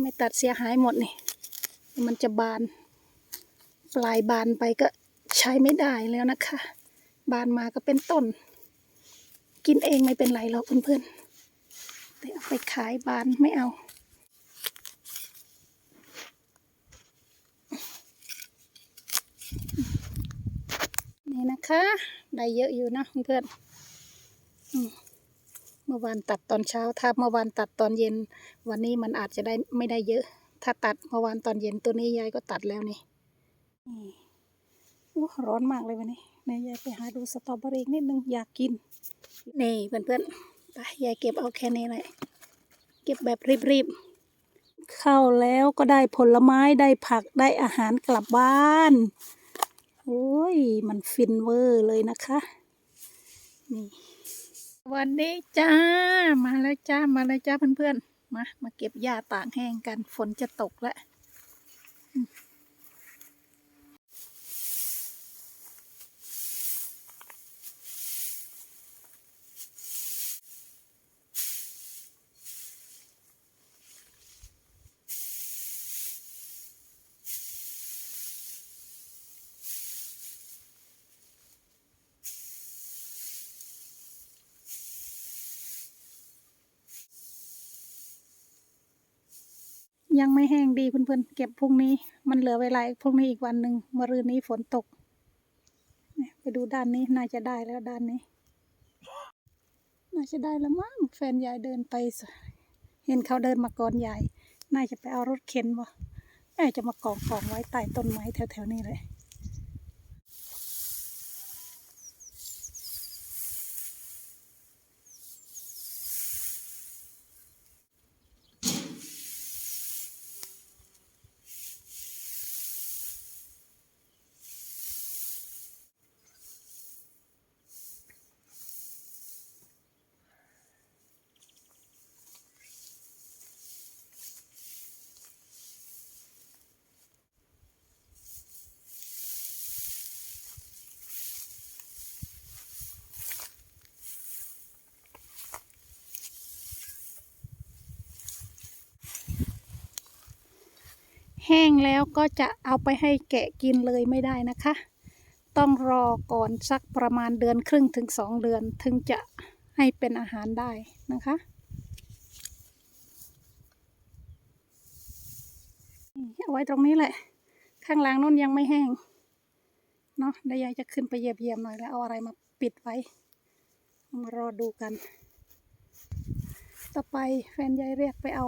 ไม่ตัดเสียหายหมดนี่ มันจะบาน ปลายบานไปก็ใช้ไม่ได้แล้วนะคะ บานมาก็เป็นต้น กินเองไม่เป็นไรหรอกเพื่อนๆแต่เอาไปขายบานไม่เอานี่นะคะ ได้เยอะอยู่นะเพื่อนๆ เมื่อวานตัดตอนเช้า ถ้าเมื่อวานตัดตอนเย็น วันนี้มันอาจจะได้ไม่ได้เยอะ ถ้าตัดเมื่อวานตอนเย็นตัวนี้ยายก็ตัดแล้วนี่นี่โอ้ร้อนมากเลยวันนี้แม่ยายไปหาดูสตรอเบอรี่นิดนึงอยากกิน นี่เพื่อนๆไปยายเก็บเอาแค่นี้เลยเก็บแบบรีบๆ เข้าแล้วก็ได้ผลไม้ได้ผักได้อาหารกลับบ้าน โอ้ย มันฟินเวอร์เลยนะคะ นี่ วันนี้จ้า มาแล้วจ้า มาแล้วจ้าเพื่อนๆ มา มาเก็บหญ้าตากแห้งกัน ฝนจะตกแล้ว ยังไม่แห้งดีเพื่อนๆเก็บพรุ่งนี้ มันเหลือเวลาพรุ่งนี้อีกวันหนึ่งมะรืนนี้ฝนตกไปดูด้านนี้น่าจะได้แล้วด้านนี้ น่าจะได้แล้วมั้งแฟนยายเดินไป เห็นเขาเดินมาก่อนยาย น่าจะไปเอารถเข็นบ่น่าจะมากองกองไว้ใต้ต้นไม้แถวๆนี้เลย ห้งแล้วก็จะเอาไปให้แกะกินเลยไม่ได้นะคะ ต้องรอก่อนสักประมาณเดือนครึ่งถึงสองเดือนถึงจะให้เป็นอาหารได้นะคะนี่เอาไว้ตรงนี้แหละ ข้างล่างนู้นยังไม่แห้ง เนาะเดี๋ยวยายจะขึ้นไปเยียบๆหน่อยแล้วเอาอะไรมาปิดไว้ มารอดูกัน ต่อไปแฟนยายเรียกไปเอา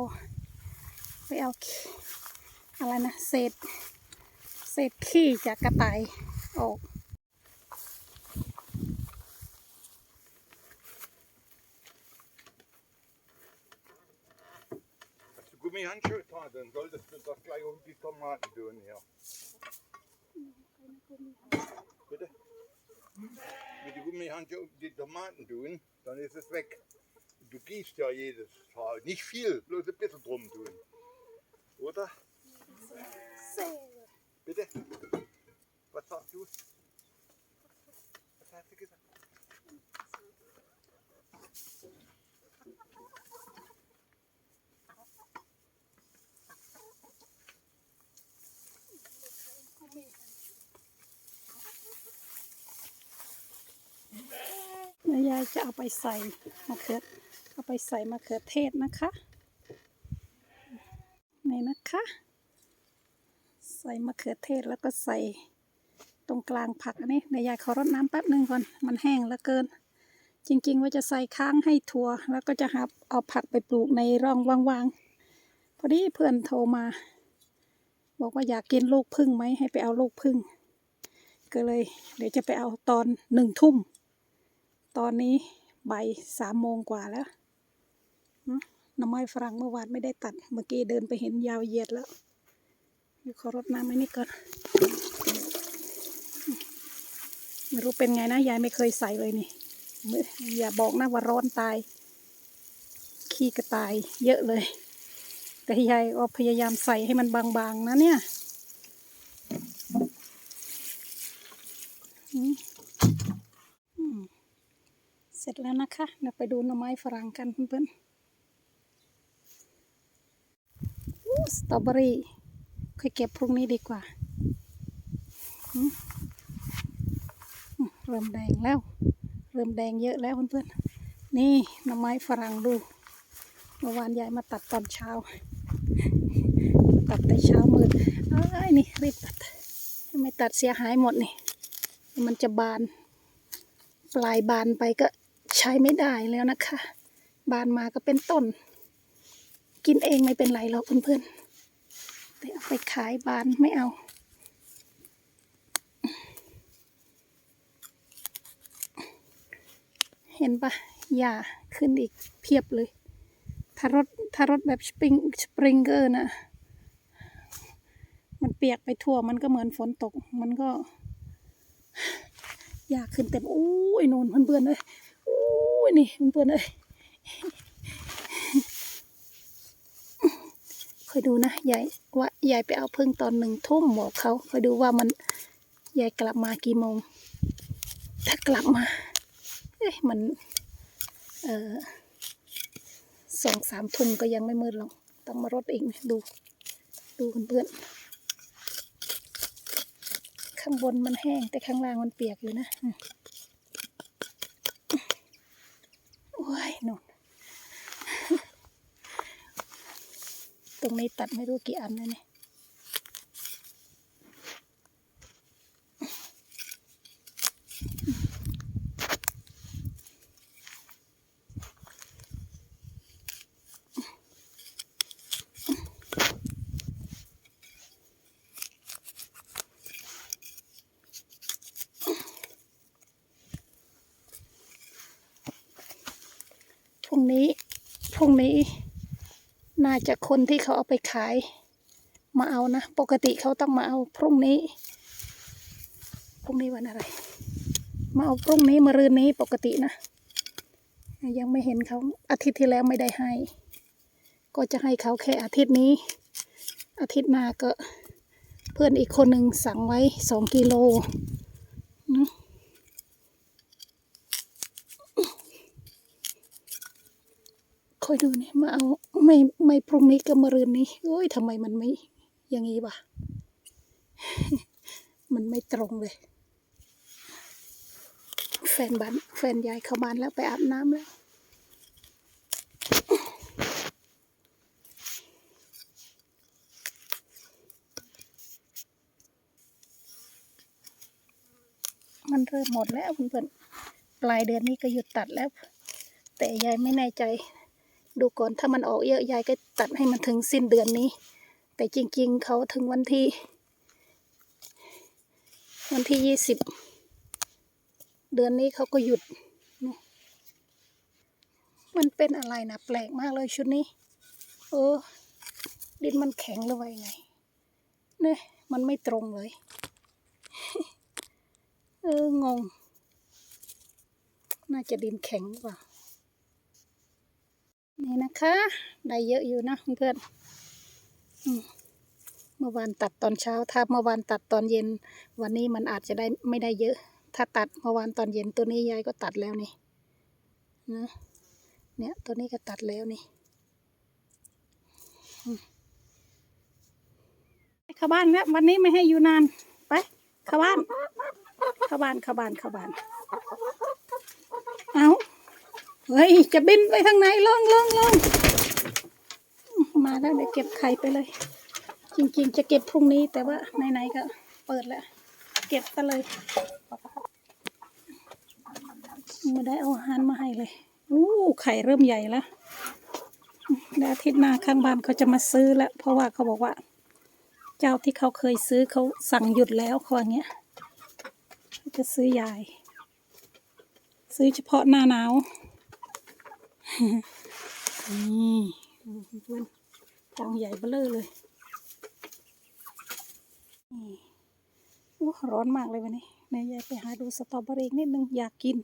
ไปเอา อะไรนะเศษเศษขี้จากกระต่ายออก Hast du Gummihandschuhe dran, dann solltest du das gleich um die Tomaten tun hier. Bitte? Mit den Gummihandschuhen um die Tomaten tun, dann ist es weg. Du gießt ja jedes Haar. Nicht viel, bloß ein bisschen drum tun. Oder? Bitte? Was sagst du? Was hast du gesagt? ยายจะเอาไปใส่มะเขือเอาไปใส่มะเขือเทศนะคะนี่นะคะ ส่มะเขือเทศแล้วก็ใส่ตรงกลางผักอันนี้เดี๋ยวยายขอรดน้ำแป๊บหนึ่งก่อน มันแห้งเหลือเกิน จริง ๆ ว่าจะใส่ค้างให้ทัวแล้วก็จะหาเอาผักไปปลูกในร่องว่างๆ พอดีเพื่อนโทรมา บอกว่าอยากกินลูกพึ่งไหมให้ไปเอาลูกพึ่ง ก็เลย เดี๋ยวจะไปเอาตอนหนึ่งทุ่ม ตอนนี้บ่ายสามโมงกว่าแล้วน้ำไม้ฝรั่งเมื่อวานไม่ได้ตัด เมื่อกี้เดินไปเห็นยาวเหยียดแล้ว เดี๋ยวขอรดน้ำไว้นี่ก่อน ไม่รู้เป็นไงนะ ยายไม่เคยใส่เลยนี่ อย่าบอกนะว่าร้อนตาย ขี้กระต่ายเยอะเลย แต่ยายก็พยายามใส่ให้มันบางๆนะเนี่ยเสร็จแล้วนะคะเดี๋ยวไปดูหน่อไม้ฝรั่งกันเพื่อนๆสตรอเบอรี่ อยเก็บพรุ่งนี้ดีกว่า เริ่มแดงแล้ว เริ่มแดงเยอะแล้วเพื่อนๆ นี่หน่อไม้ฝรั่งดู เมื่อวานยายมาตัดตอนเช้า ตัดแต่เช้ามืดเอ้ยนี่รีบตัด ไม่ตัดเสียหายหมดนี่ มันจะบาน ปลายบานไปก็ใช้ไม่ได้แล้วนะคะ บานมาก็เป็นต้น กินเองไม่เป็นไรหรอกเพื่อนๆ เอาไปขายบานไม่เอาเห็นปะหญ้าขึ้นอีกเพียบเลย ถ้ารถถ้ารถแบบสปริงสปริงเกอร์นะ มันเปียกไปทั่ว มันก็เหมือนฝนตก มันก็หญ้าขึ้นเต็ม อู้ยนูนเพื่อนๆเลยอู้ยนี่เพื่อนๆเลย อยดูนะยายว่ายายไปเอาพึ่งตอนหนึ่งทุ่มบอกเขาคอยดูว่ามันยายกลับมากี่โมง ถ้ากลับมา เอ๊ะมัน เออสองสามทุ่มก็ยังไม่มืดหรอก ต้องมารดอีกดู ดูเพื่อนๆข้างบนมันแห้งแต่ข้างล่างมันเปียกอยู่นะอืมโอ้ยนนต รงนี้ตัดไม่รู้กี่อันแล้วเนี่ยพรุ่งนี้พรุ่งนี้ น่าจะคนที่เขาเอาไปขาย มาเอานะ ปกติเขาต้องมาเอาพรุ่งนี้ พรุ่งนี้วันอะไร มาเอาพรุ่งนี้มารืนนี้ปกตินะ ยังไม่เห็นเขาอาทิตย์ที่แล้วไม่ได้ให้ ก็จะให้เขาแค่อาทิตย์นี้ อาทิตย์หน้าก็เพื่อนอีกคนหนึ่งสั่งไว้สองกิโลนะ คอยดูนี่มาเอาไม่ไม่พรุ่งนี้ก็มารืนนี้โอ้ยทำไมมันไม่อย่างนี้วะมันไม่ตรงเลย แฟนบ้านแฟนยายเข้าบ้านแล้วไปอาบน้ำแล้วมันเริ่มหมดแล้วเพื่อนๆปลายเดือนนี้ก็หยุดตัดแล้ว แต่ยายไม่แน่ใจ ดูก่อนถ้ามันออกเยอะยายก็ตัดให้มันถึงสิ้นเดือนนี้ แต่จริง ๆ เขาถึงวันที่ วันที่ยี่สิบเดือนนี้เขาก็หยุด มันเป็นอะไรนะแปลกมากเลยชุดนี้ เออ ดินมันแข็งหรือว่ายังไงเนี่ยมันไม่ตรงเลย เอองง น่าจะดินแข็งหรือเปล่า นี่นะคะ ได้เยอะอยู่นะเพื่อนเมื่อวานตัดตอนเช้า ถ้าเมื่อวานตัดตอนเย็น วันนี้มันอาจจะได้ไม่ได้เยอะ ถ้าตัดเมื่อวานตอนเย็นตัวนี้ยายก็ตัดแล้วนี่นะเนี่ยตัวนี้ก็ตัดแล้วนี่เข้าบ้านแล้ววันนี้ไม่ให้อยู่นาน ไปเข้าบ้านเข้าบ้านเข้าบ้านเข้าบ้าน เฮ้ย จะบินไปทางไหนลงลงลงมาแล้วเดี๋ยวเก็บไข่ไปเลย จริง ๆ จะเก็บพรุ่งนี้แต่ว่าไหนๆก็เปิดแล้ว เก็บกันเลยไม่ได้เอาอาหารมาให้เลยอู้ไข่เริ่มใหญ่แล้วเดี๋ยวอาทิตย์หน้าข้างบ้านเขาจะมาซื้อแล้ว เพราะว่าเขาบอกว่า เจ้าที่เขาเคยซื้อเขาสั่งหยุดแล้วเขาอย่างเงี้ยจะซื้อยาย ซื้อเฉพาะหน้าหนาว นี่เพื่อนกองใหญ่เบ้อเร่อเลยนี่โอ้ร้อนมากเลยวันนี้แม่ยายไปหาดูสตรอเบอรี่นิดนึงอยากกิน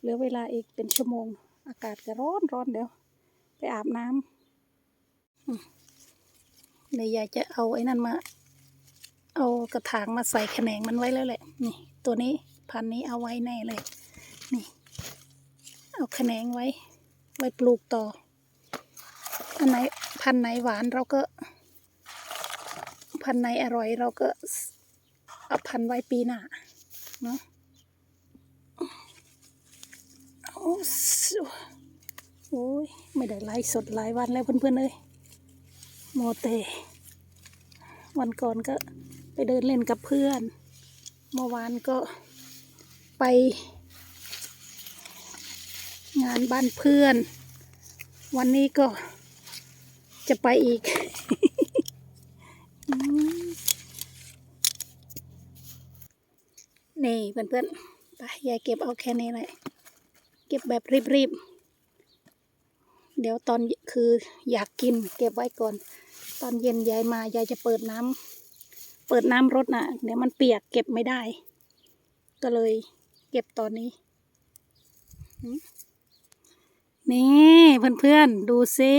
เหลือเวลาอีกเป็นชั่วโมง อากาศก็ร้อนร้อนเดี๋ยว ไปอาบน้ำอืมเดี๋ยยายจะเอาไอ้นั่นมา เอากระถางมาใส่แขนงมันไว้แล้วแหละ นี่ ตัวนี้พันนี้เอาไว้แน่เลย นี่ เอาแขนงไว้ ไว้ปลูกต่อ อันไหนพันไหนหวานเราก็ พันไหนอร่อยเราก็เอาพันไว้ปีหน้าเนาะโอ้โอ้ยไม่ได้ไลฟ์สดหลายวันแล้วเพื่อนๆเลยโมเต วันก่อนก็ไปเดินเล่นกับเพื่อน เมื่อวานก็ไป งานบ้านเพื่อน วันนี้ก็จะไปอีกอืมนี่เพื่อนๆ ไปยายเก็บเอาแค่นี้เลยเก็บแบบรีบๆ เดี๋ยวตอนคืออยากกินเก็บไว้ก่อน ตอนเย็นยายมายายจะเปิดน้ำเปิดน้ำรถน่ะ เดี๋ยวมันเปียกเก็บไม่ได้ ก็เลยเก็บตอนนี้หืม นี่เพื่อนๆ ดูซิ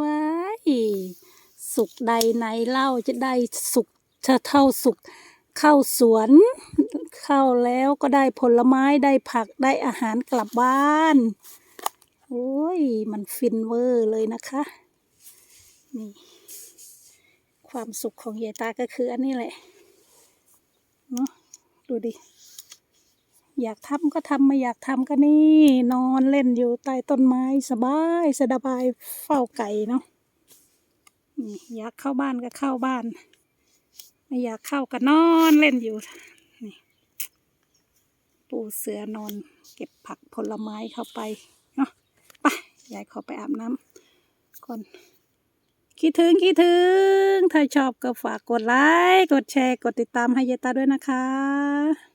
ว้ายสุกใดไหนเล่าจะได้สุกจะเท่าสุกเข้าสวน เข้าแล้วก็ได้ผลไม้ได้ผักได้อาหารกลับบ้านโอ้ย มันฟินเวอร์เลยนะคะ นี่ ความสุขของยายตาก็คืออันนี้แหละ เนาะดูดิ อยากทำก็ทำไม่อยากทำก็นี่ นอนเล่นอยู่ใต้ต้นไม้สบายสบายเฝ้าไก่เนาะอยากเข้าบ้านก็เข้าบ้าน ไม่อยากเข้าก็นอนเล่นอยู่นี่ปูเสือนอน เก็บผักผลไม้เข้าไปเนาะไปยายขอไปอาบน้ำก่อนคิดถึงคิดถึง ถ้าชอบก็ฝากกดไลค์ กดแชร์ กดติดตามให้ยายตาด้วยนะคะ